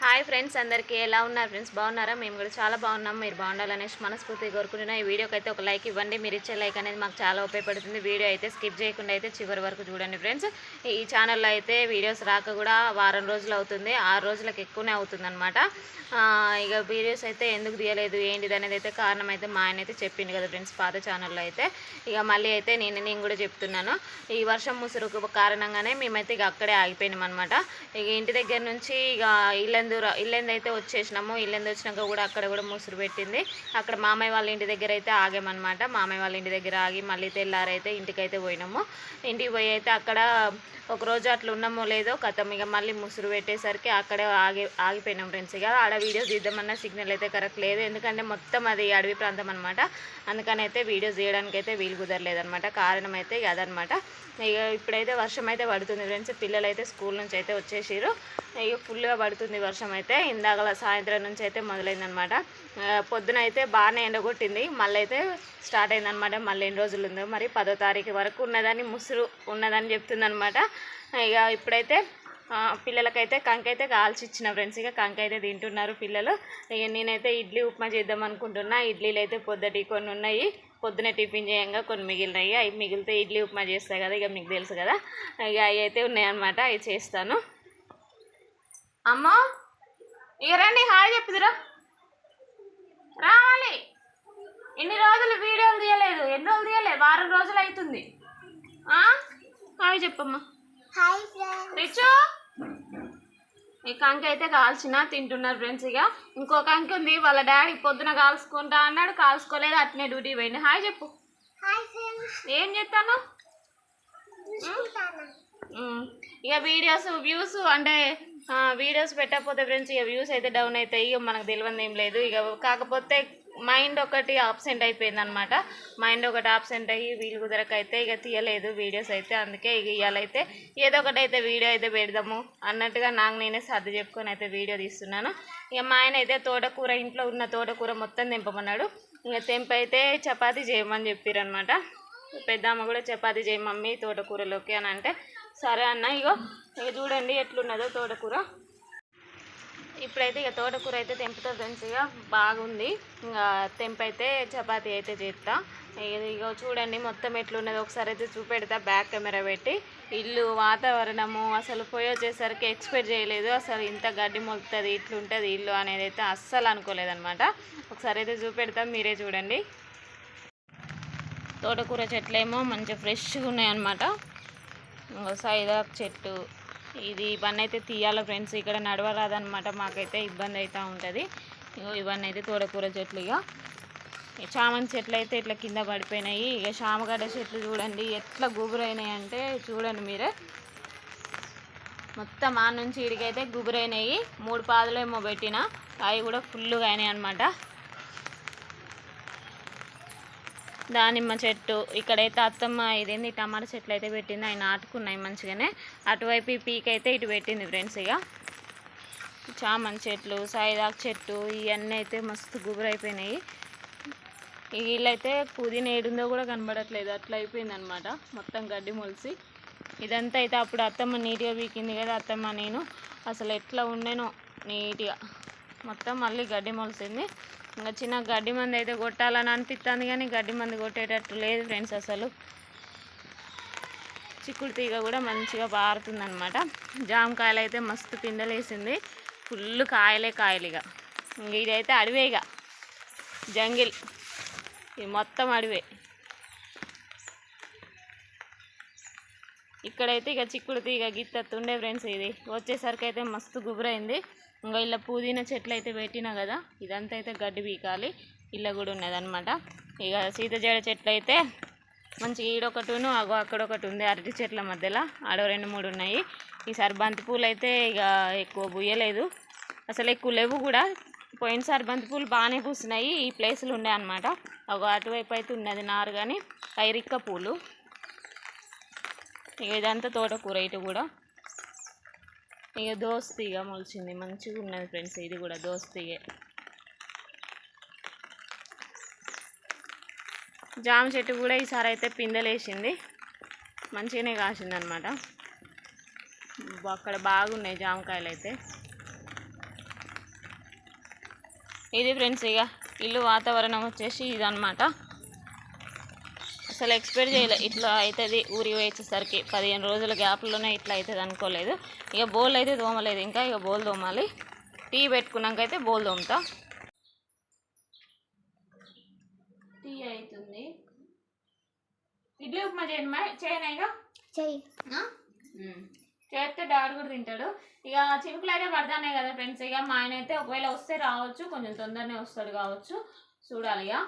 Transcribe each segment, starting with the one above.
Hi friends అందరికీ ఎలా ఉన్నారు ఫ్రెండ్స్? బాగున్నారా? మేము కూడా చాలా బాగున్నాం. మీరు బాగుండాలనేసి మనస్ఫూర్తిగా కోరుకుంటున్నాం. ఈ వీడియోకి అయితే ఒక లైక్ ఇవ్వండి. మీరు ఇచ్చే లైక్ అనేది మాకు చాలా ఉపయోగపడుతుంది. వీడియో అయితే స్కిప్ చేయకుండా అయితే చివరి వరకు చూడండి ఫ్రెండ్స్. ఈ ఛానల్లో అయితే వీడియోస్ రాక కూడా వారం రోజులు అవుతుంది. ఆరు రోజులకు ఎక్కువనే అవుతుంది అనమాట ఇక వీడియోస్ అయితే ఎందుకు తీయలేదు ఏంటిది అనేది అయితే కారణం అయితే మా ఆయన అయితే చెప్పింది కదా ఫ్రెండ్స్ పాత ఛానల్లో అయితే. ఇక మళ్ళీ అయితే నేను నేను కూడా చెప్తున్నాను. ఈ వర్షం ముసురుకు కారణంగానే మేమైతే ఇక అక్కడే ఆగిపోయినాం అనమాట ఇక ఇంటి దగ్గర నుంచి ఇక ఇల్లందు రా- ఇల్లందు అయితే వచ్చేసినాము ఇల్లందు వచ్చినాక కూడా అక్కడ కూడా ముసురు పెట్టింది. అక్కడ మామయ్య వాళ్ళ ఇంటి దగ్గర అయితే ఆగామన్నమాట. మామయ్య వాళ్ళ ఇంటి దగ్గర ఆగి మళ్ళీ తెల్లారైతే ఇంటికైతే పోయినాము. ఇంటికి పోయి అయితే అక్కడ ఒక రోజు అట్లా ఉన్నామో లేదో కథం. ఇక మళ్ళీ ముసురు పెట్టేసరికి అక్కడే ఆగి ఆగిపోయినాం ఫ్రెండ్స్ ఇక ఆడ వీడియోస్ తీద్దామన్న సిగ్నల్ అయితే కరెక్ట్ లేదు. ఎందుకంటే మొత్తం అది అడవి ప్రాంతం అనమాట అందుకని అయితే వీడియోస్ తీయడానికి అయితే వీలు కుదరలేదు అనమాట కారణం అయితే ఇక అదనమాట ఇక ఇప్పుడైతే వర్షం అయితే పడుతుంది ఫ్రెండ్స్ పిల్లలు అయితే స్కూల్ నుంచి అయితే వచ్చేసారు ఇక ఫుల్గా పడుతుంది వర్షం. అయితే ఇందాక సాయంత్రం నుంచి అయితే మొదలైందనమాట పొద్దున అయితే బాగానే ఎండగొట్టింది. మళ్ళీ అయితే స్టార్ట్ అయిందనమాట మళ్ళీ ఎన్ని రోజులు ఉందో మరి పదో తారీఖు వరకు ఉన్నదని ముసురు ఉన్నదని చెప్తుందనమాట ఇక ఇప్పుడైతే పిల్లలకైతే కంకి అయితే కాల్చి ఇచ్చిన ఫ్రెండ్స్. ఇక కంకి అయితే తింటున్నారు పిల్లలు. ఇక నేనైతే ఇడ్లీ ఉప్మా చేద్దాం అనుకుంటున్నా. ఇడ్లీలు అయితే పొద్దుటి కొన్ని ఉన్నాయి. పొద్దున టిఫిన్ చేయంగా కొన్ని మిగిలినాయి. అవి మిగిలితే ఇడ్లీ ఉప్మా చేస్తాయి కదా. ఇక మీకు తెలుసు కదా. ఇక అవి అయితే ఉన్నాయన్నమాట. అవి చేస్తాను. అమ్మ! ఇక రండి హాయ్ చెప్పుదురా. రావాలి. ఎన్ని రోజులు వీడియోలు తీయలేదు? ఎన్ని రోజులు తీయలేదు వారం రోజులు అవుతుంది? హాయ్ చెప్పమ్మా. హాయ్ రిచు. ఈ కంకి అయితే కాల్చిన తింటున్నారు ఫ్రెండ్స్ ఇక. ఇంకో కంకి ఉంది వాళ్ళ డాడీ పొద్దున కాల్చుకుంటా అన్నాడు కాల్చుకోలేదు అట్నే డ్యూటీ పోయింది హాయ్ చెప్పు. ఏం ఉమ్, ఇక వీడియోస్ వ్యూస్ అంటే వీడియోస్ పెట్టకపోతే ఫ్రెండ్స్ ఇక వ్యూస్ అయితే డౌన్ అవుతాయి. ఇక మనకు తెలియదు ఏం లేదు. ఇక కాకపోతే మైండ్ ఒకటి ఆబ్సెంట్ అయిపోయింది అనమాట మైండ్ ఒకటి ఆబ్సెంట్ అయ్యి వీలు కుదరక అయితే ఇక తీయలేదు వీడియోస్ అయితే. అందుకే ఇక ఇవ్వాలైతే ఏదో ఒకటి అయితే వీడియో అయితే పెడదాము అన్నట్టుగా నాకు నేనే సర్ది చెప్పుకొని అయితే వీడియో తీస్తున్నాను. ఇక మా ఆయన అయితే తోటకూర ఇంట్లో ఉన్న తోటకూర మొత్తం తెంపమన్నాడు. ఇక తెంపైతే చపాతీ చేయమని చెప్పారనమాట పెద్దమ్మ కూడా చపాతీ చేయి మమ్మీ తోటకూరలోకి అని అంటే సరే అన్న ఇగో ఇక చూడండి ఎట్లున్నదో తోటకూర. ఇప్పుడైతే ఇక తోటకూర అయితే తెంపుతా ఫ్రెండ్స్ ఇక బాగుంది. ఇంకా తెంపైతే చపాతీ అయితే చేస్తా ఇక ఇగో చూడండి మొత్తం ఎట్లున్నదో ఒకసారి అయితే చూపెడతా బ్యాక్ కెమెరా పెట్టి. ఇల్లు వాతావరణము అసలు పోయి వచ్చేసరికి ఎక్స్పెక్ట్ చేయలేదు. అసలు ఇంత గడ్డి మొలుతుంది ఇట్లుంటుంది ఇల్లు అనేది అయితే అస్సలు అనుకోలేదనమాట ఒకసారి అయితే చూపెడతా మీరే చూడండి. తోటకూర చెట్లేమో మంచిగా ఫ్రెష్గా ఉన్నాయన్నమాట. సైదాక్ చెట్టు. ఇది ఇవన్నీ అయితే తీయాలి ఫ్రెండ్స్. ఇక్కడ నడవరాదనమాట మాకైతే ఇబ్బంది అవుతూ ఉంటుంది. ఇగో ఇవన్నీ అయితే తోటకూర చెట్లు ఇక చామంతి చెట్లు అయితే ఇట్లా కింద పడిపోయినాయి. ఇక చామగడ్డ చెట్లు చూడండి. ఎట్లా గుబురైనాయి అంటే చూడండి మీరే. మొత్తం ఆ నుంచి ఇడికైతే గుబురైనాయి. మూడు పాదులు ఏమో పెట్టిన. అవి కూడా ఫుల్గా అయినాయి అనమాట దానిమ్మ చెట్టు ఇక్కడైతే అత్తమ్మ ఇదేంది టమాటా చెట్లు అయితే పెట్టింది అవి నాటుకున్నాయి మంచిగానే. అటువైపు ఈ పీక్ అయితే ఇటు పెట్టింది ఫ్రెండ్స్ ఇక చామంతి చెట్లు సాయిదాక్ చెట్టు ఇవన్నీ అయితే మస్తు గుబురైపోయినాయి. వీళ్ళైతే పుదీనా ఏడుందో కూడా కనబడట్లేదు అట్లా అయిపోయిందనమాట మొత్తం గడ్డి మొలిసి. ఇదంతా అయితే అప్పుడు అత్తమ్మ నీట్గా పీకింది కదా అత్తమ్మ నేను. అసలు ఎట్లా ఉండేనో నీట్గా. మొత్తం మళ్ళీ గడ్డి మొలిసింది. ఇంకా చిన్న గడ్డి మంది అయితే కొట్టాలని అనిపిస్తుంది కానీ గడ్డి మంది కొట్టేటట్టు లేదు ఫ్రెండ్స్ అసలు. చిక్కుడు తీగ కూడా మంచిగా పారుతుంది అనమాట జామకాయలు అయితే మస్తు పిందలేసింది. ఫుల్ కాయలే కాయలు ఇక ఇంక ఇదైతే అడవే ఇక జంగిల్. ఇది మొత్తం అడవే. ఇక్కడైతే ఇక చిక్కుడు తీగ గిత్తత్తుండే ఫ్రెండ్స్ ఇది. వచ్చేసరికి అయితే మస్తు గుబురైంది. ఇంకా ఇలా పుదీనా చెట్లు అయితే పెట్టినా కదా ఇదంతా అయితే గడ్డి పీకాలి. ఇలా కూడా ఉన్నదన్నమాట. ఇక సీతజేడ చెట్లు అయితే మంచి ఈడొకటిను అగో అక్కడ ఒకటి ఉంది అరటి చెట్ల మధ్యలో. ఆడో రెండు మూడు ఉన్నాయి. ఈసారి బంతి పూలు అయితే ఇక ఎక్కువ పూయలేదు. అసలు ఎక్కువ లేవు కూడా. పోయినసారి బంతి పూలు బాగానే పూసినాయి. ఈ ప్లేసులు ఉన్నాయి అనమాట ఒక అటువైపు అయితే ఉన్నది నారు కానీ కైరిక్క పూలు. ఇక ఇదంతా తోటకూర ఇటు కూడా. ఇక దోస్తిగా మొలిచింది. మంచిగా ఉన్నది ఫ్రెండ్స్ ఇది కూడా దోస్తిగే జామ చెట్టు కూడా ఈసారి అయితే పిందెలేసింది. మంచిగానే కాసింది అనమాట అక్కడ బాగున్నాయి జామకాయలు అయితే. ఇది ఫ్రెండ్స్ ఇక ఇల్లు వాతావరణం వచ్చేసి ఇదనమాట. అసలు ఎక్స్పెక్ట్ చేయలే. ఇట్లా అవుతుంది ఊరికి వచ్చేసరికి పదిహేను రోజుల గ్యాప్లోనే ఇట్లా అవుతుంది అనుకోలేదు. ఇక బోల్ అయితే తోమలేదు ఇంకా ఇక బోల్ తోమాలి. టీ పెట్టుకున్నాక అయితే బోల్ తోముతా. టీ అవుతుంది ఇడ్లీ ఉప్మా చేయను చేయనా ఇక? చెయ్యి. చేస్తే డాడీ కూడా తింటాడు. ఇక చినుకులు అయితే పడతానే కదా ఫ్రెండ్స్ ఇక మా ఆయన అయితే ఒకవేళ వస్తే రావచ్చు కొంచెం తొందరనే వస్తాడు కావచ్చు. చూడాలి ఇక.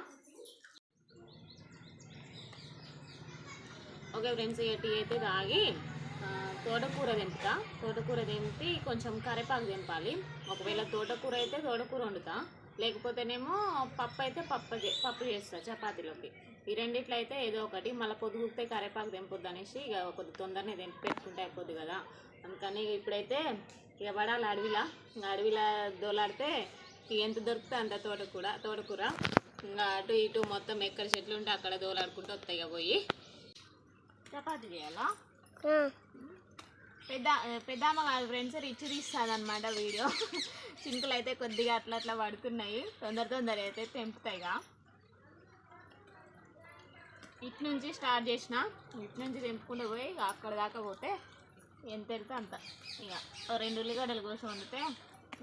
ఓకే ఫ్రెండ్స్ ఇక టీ అయితే తాగి తోటకూర దింపుతా తోటకూర తింపి కొంచెం కరివేపాకు తెంపాలి. ఒకవేళ తోటకూర అయితే తోటకూర వండుతా. లేకపోతేనేమో పప్పు అయితే పప్పు పప్పు చేస్తా చపాతీలోకి. ఈ రెండిట్లో అయితే ఏదో ఒకటి. మళ్ళీ పొద్దుగుతే కరివేపాకు తెంపొద్దు అనేసి ఇక కొద్ది తొందరనే తెంపి పెట్టుకుంటే అయిపోద్ది కదా. అందుకని ఇప్పుడైతే ఇక పడాలి అడవిలా. అడవిలా దోలాడితే ఎంత దొరికితే అంత తోటకూర తోటకూర. ఇంకా అటు ఇటు మొత్తం ఎక్కడ చెట్లు ఉంటే అక్కడ దోలాడుకుంటూ వస్తాయి ఇక పోయి. చపాతీ చేయాలా పెద్ద పెద్దమ్మ కాదు ఫ్రెండ్స్ రిచ్ తీస్తుంది అనమాట వీడియో. చింకులు అయితే కొద్దిగా అట్లా అట్లా పడుతున్నాయి. తొందర తొందర అయితే తెంపుతాయిగా. ఇటు నుంచి స్టార్ట్ చేసిన ఇటు నుంచి తెంపుకుంటూ పోయి ఇక అక్కడ దాకా పోతే ఎంత వెళ్తే అంత. ఇక రెండు ఉల్లిగడ్డలు కోసి వండితే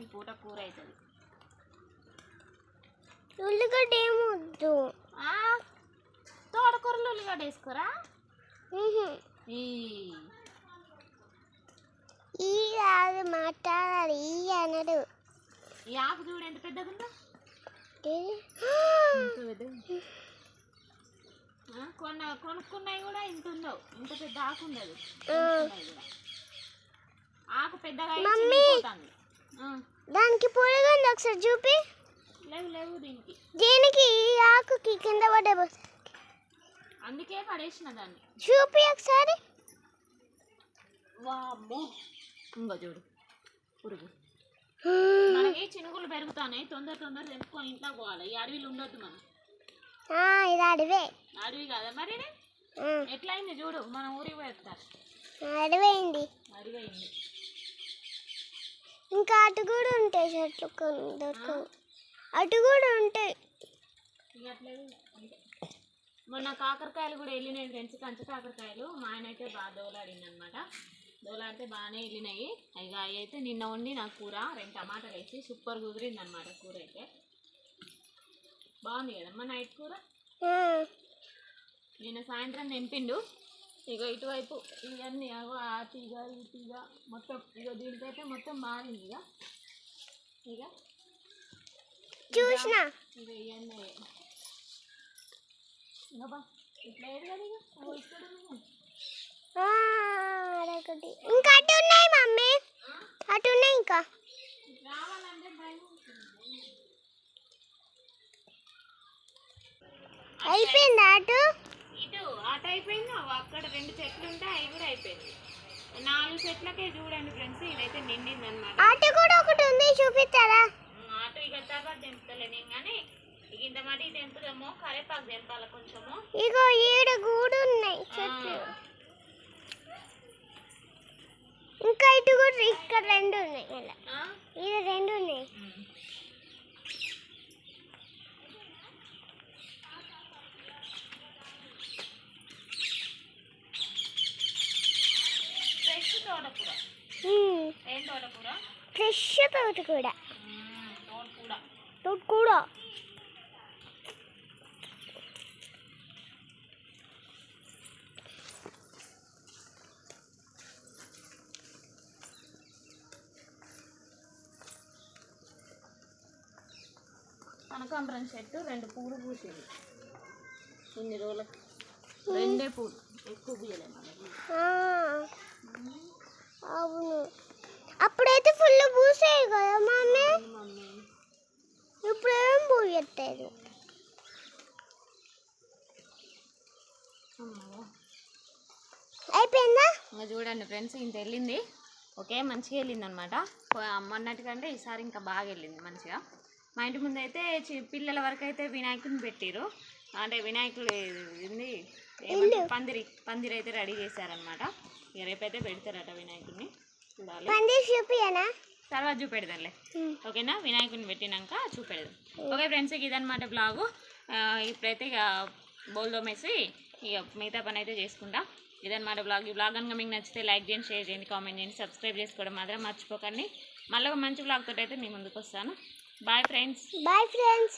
ఈ పూట కూర అవుతుంది ఉల్లిగడ్డ ఏమొద్దు. తోటకూరలు ఉల్లిగడ్డ వేసుకోరా. ఈ ఈ కాదు మాట్లాడాలి ఈ అనడు. ఈ ఆకు చూడు ఎంత కొన్న కొనుక్కున్నాయి కూడా ఇంత ఉందో ఇంత పెద్ద ఆకు ఉండదు. ఆకు పెద్దగా దానికి పొడిగండి ఒకసారి చూపి. లేవు లేవు దీనికి. దీనికి ఈ ఆకుకి కింద బస్. అందుకే పడేసిన దాన్ని. చూపి ఒకసారి. వామ్మో. ఇంకో చూడు. పురుగు. మనకి చినుకులు పెరుగుతాయి తొందర తొందర తెంపుకొని ఇంట్లో పోవాలి. ఈ అడవిలు ఉండొద్దు మనం. ఇది అడివే. అడవి కదా మరి? ఎట్లయింది చూడు మన ఊరికి పోతారు అడివేయండి అడవి అయింది ఇంకా అటు కూడా ఉంటాయి చెట్లు దొరకవు. అటు కూడా ఉంటాయి. మొన్న కాకరకాయలు కూడా వెళ్ళినాయి ఫ్రెండ్స్ కంచ కాకరకాయలు. మా ఆయన అయితే బాగా దోలాడింది అనమాట దోలాడితే బాగానే వెళ్ళినాయి. ఇక అవి అయితే నిన్న వండి నా కూర రెండు టమాటాలు వేసి సూపర్ కుదిరింది అనమాట కూర అయితే. బాగుంది కదమ్మా నైట్ కూర? నిన్న సాయంత్రం తెంపిండు. ఇక ఇటువైపు ఇవన్నీ అగో ఆ తీగ ఈ తీగ మొత్తం ఇక దీనికైతే మొత్తం మారింది ఇక. ఇక. చూసిన? ఇక ఇవన్నీ ఇంకా బా ఇట్లా ఏడు కదా ఇక అగో ఇక్కడ ఉన్నాయి. ఆ, అదొకటి ఇంకా? అటు ఉన్నాయి మమ్మీ. అటు ఉన్నాయి ఇంకా. అయిపోయిందా అటు? ఇటు అటు అయిపోయింది. అక్కడ రెండు చెట్లు ఉంటే అవి కూడా అయిపోయింది. నాలుగు చెట్లకే చూడండి ఫ్రెండ్స్ ఇదైతే నిండింది అనమాట అటు కూడా ఒకటి ఉంది చూపిస్తారా? అటు ఇక తర్వాత తెంపుతలే నేను కానీ ఇంత మటుకు తెంపుదామో కరేపాకు తెంపాలి కొంచెము. ఇగో ఈడ గూడు ఉన్నాయి చెట్లు ఇంకా ఇటు కూడా ఇక్కడ రెండు ఉన్నాయి ఇలా? ఈడ రెండు ఉన్నాయి. ఫ్రెష్ తోటకూర. ఏం తోటకూర? ఫ్రెష్ తోట కూడా ఉమ్, తోటకూర. కనకాంబరం చెట్టు రెండు పూలు పూసింది. ఇన్ని రోజులకి రెండే పూలు. ఎక్కువ పూయలే మనకి ఆ, అవును. అప్పుడైతే ఫుల్ పూసాయి కదా మమ్మీ ఇప్పుడు ఏం పూయట్లేదు. అయిపోయిందా? ఇంకా చూడండి ఫ్రెండ్స్ ఇంత వెళ్ళింది. ఓకే మంచిగా వెళ్ళింది అనమాట మొన్నటికంటే ఈసారి ఇంకా బాగా వెళ్ళింది మంచిగా. మా ఇంటి ముందు అయితే చి- పిల్లల వరకు అయితే వినాయకుడిని పెట్టిరు. అంటే వినాయకుడు ఏమంటారు? పందిరి పందిరి అయితే రెడీ చేశారనమాట ఇక రేపైతే పెడతారట వినాయకుడిని. చూడాలి. చూపియనా తర్వాత చూపెడదాంలే. ఓకేనా? వినాయకుడిని పెట్టినాక చూపెడదాం. ఓకే ఫ్రెండ్స్ ఇదనమాట బ్లాగు. ఇప్పుడైతే ఇక బౌల్ తోమేసి ఇక మిగతా పని అయితే చేసుకుంటా. ఇదనమాట బ్లాగ్. ఈ బ్లాగ్ కనుక మీకు నచ్చితే లైక్ చేయండి షేర్ చేయండి కామెంట్ చేయండి సబ్స్క్రైబ్ చేసుకోవడం మాత్రం మర్చిపోకండి. మళ్ళీ ఒక మంచి బ్లాగ్ తోటి అయితే మీ ముందుకు వస్తాను బాయ్ ఫ్రెండ్స్ బాయ్ ఫ్రెండ్స్